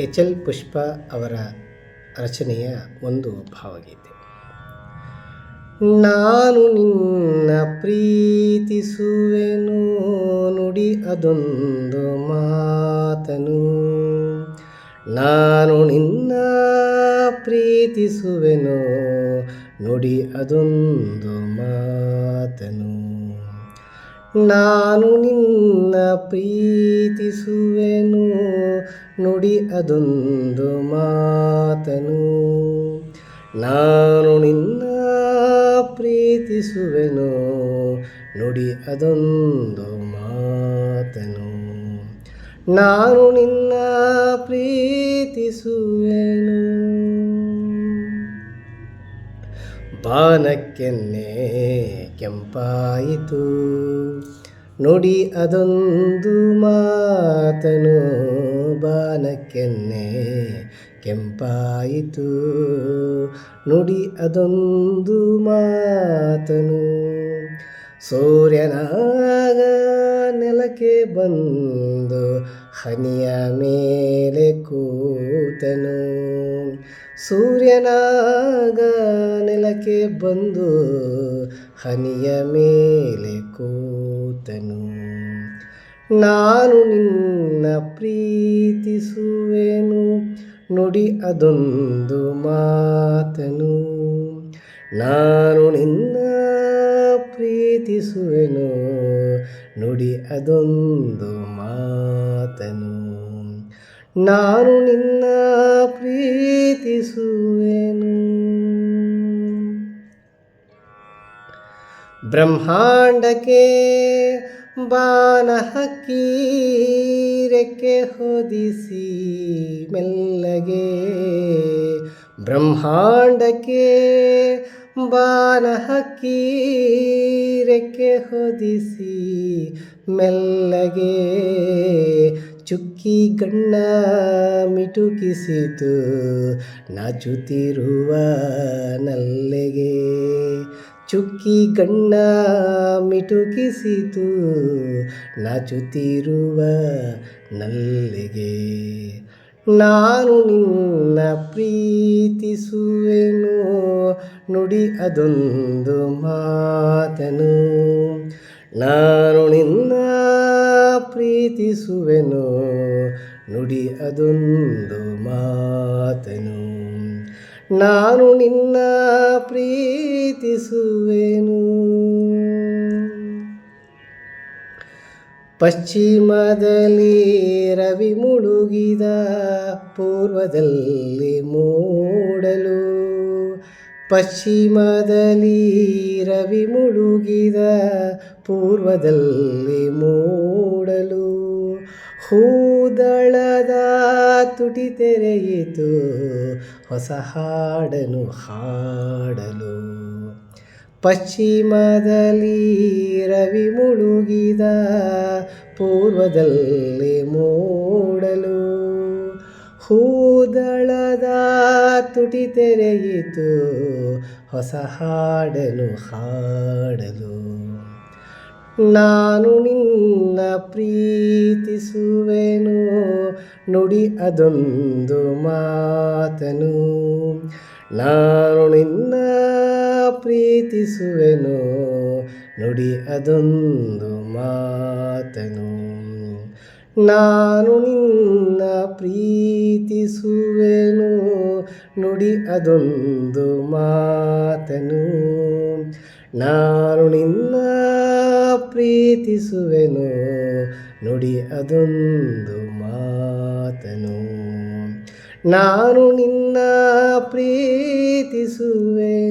H L ಪುಷ್ಪ ಅವರ ರಚನೆಯ ಒಂದು ಭಾವಗೀತೆ. ನಾನು ನಿನ್ನ ಪ್ರೀತಿಸುವೆನು, ನುಡಿ ಅದೊಂದು ಮಾತನು. ನಾನು ನಿನ್ನ ಪ್ರೀತಿಸುವೆನು, ನುಡಿ ಅದೊಂದು ಮಾತನು. ನಾನು ನಿನ್ನ ಪ್ರೀತಿಸುವೆನು. ನುಡಿ ಅದೊಂದು ಮಾತನು. ನಾನು ನಿನ್ನ ಪ್ರೀತಿಸುವೆನು. ನುಡಿ ಅದೊಂದು ಮಾತನು. ನಾನು ನಿನ್ನ ಪ್ರೀತಿಸುವೆನು. ಬಾನಕ್ಕೆನ್ನೆ ಕೆಂಪಾಯಿತು. ನೋಡಿ ಅದೊಂದು ಮಾತನು, ಬಾನಕ್ಕೆನ್ನೆ ಕೆಂಪಾಯಿತು. ನೋಡಿ ಅದೊಂದು ಮಾತನು, ಸೂರ್ಯನಾಗ ನೆಲಕ್ಕೆ ಬಂದು ಹನಿಯ ಮೇಲೆ ಕೂತನು. ಸೂರ್ಯನಾಗ ನೆಲಕ್ಕೆ ಬಂದು ಹನಿಯ ಮೇಲೆ ಕೂತನು. ನಾನು ನಿನ್ನ ಪ್ರೀತಿಸುವೆನು, ನುಡಿ ಅದೊಂದು ಮಾತನು. ನಾನು ನಿನ್ನ ಪ್ರೀತಿಸುವೆನು, ನುಡಿ ಅದೊಂದು ಮಾತನು. ನಾನು ನಿನ್ನ ಬ್ರಹ್ಮಾಂಡಕ್ಕೆ ಬಾನ ಹಕ್ಕಿ ಹೊದಿಸಿ ಮೆಲ್ಲಗೆ. ಬ್ರಹ್ಮಾಂಡಕ್ಕೆ ಬಾನ ಹಕ್ಕಿ ಹೊದಿಸಿ ಮೆಲ್ಲಗೆ. ಚುಕ್ಕಿ ಗಣ್ಣ ಮಿಟುಕಿಸಿತು, ನಾಚುತ್ತಿರುವ ನಲ್ಲೆಗೆ. ಚುಕ್ಕಿ ಗಣ್ಣ ಮಿಟುಕಿಸಿತು. ನಾಚುತ್ತಿರುವ ನಲ್ಲಿಗೆ ನಾನು ನಿನ್ನ ಪ್ರೀತಿಸುವೆನು. ನುಡಿ ಅದೊಂದು ಮಾತನು. ನಾನು ನಿನ್ನ ಪ್ರೀತಿಸುವೆನು. ನುಡಿ ಅದೊಂದು ಮಾತನು. ನಾನು ನಿನ್ನ ಪ್ರೀತಿಸುವೆನು. ಪಶ್ಚಿಮದಲ್ಲಿ ರವಿ ಮುಳುಗಿದ ಪೂರ್ವದಲ್ಲಿ ಮೂಡಲು. ಪಶ್ಚಿಮದಲ್ಲಿ ರವಿ ಮುಳುಗಿದ ಪೂರ್ವದಲ್ಲಿ ಮೂಡಲು. ಹೂದಳದ ತುಟಿ ತೆರೆಯಿತು, ಹೊಸ ಹಾಡನು ಹಾಡಲು. ಪಶ್ಚಿಮದಲ್ಲಿ ರವಿ ಮುಳುಗಿದ, ಪೂರ್ವದಲ್ಲಿ ಮೂಡಲು. ಹೂದಳದ ತುಟಿ ತೆರೆಯಿತು, ಹೊಸ ಹಾಡನು ಹಾಡಲು. ನಾನು ನಿನ್ನ ಪ್ರೀತಿಸುವೆನು. ನುಡಿ ಅದೊಂದು ಮಾತನು. ನಾನು ನಿನ್ನ ಪ್ರೀತಿಸುವೆನು. ನುಡಿ ಅದೊಂದು ಮಾತನು. ನಾನು ನಿನ್ನ ಪ್ರೀತಿಸುವೆನು. ನುಡಿ ಅದೊಂದು ಮಾತನು. ನಾನು ನಿನ್ನ ಪ್ರೀತಿಸುವೆನು. ನುಡಿ ಅದೊಂದು ಮಾತನು. ನಾನು ನಿನ್ನ ಪ್ರೀತಿಸುವೆ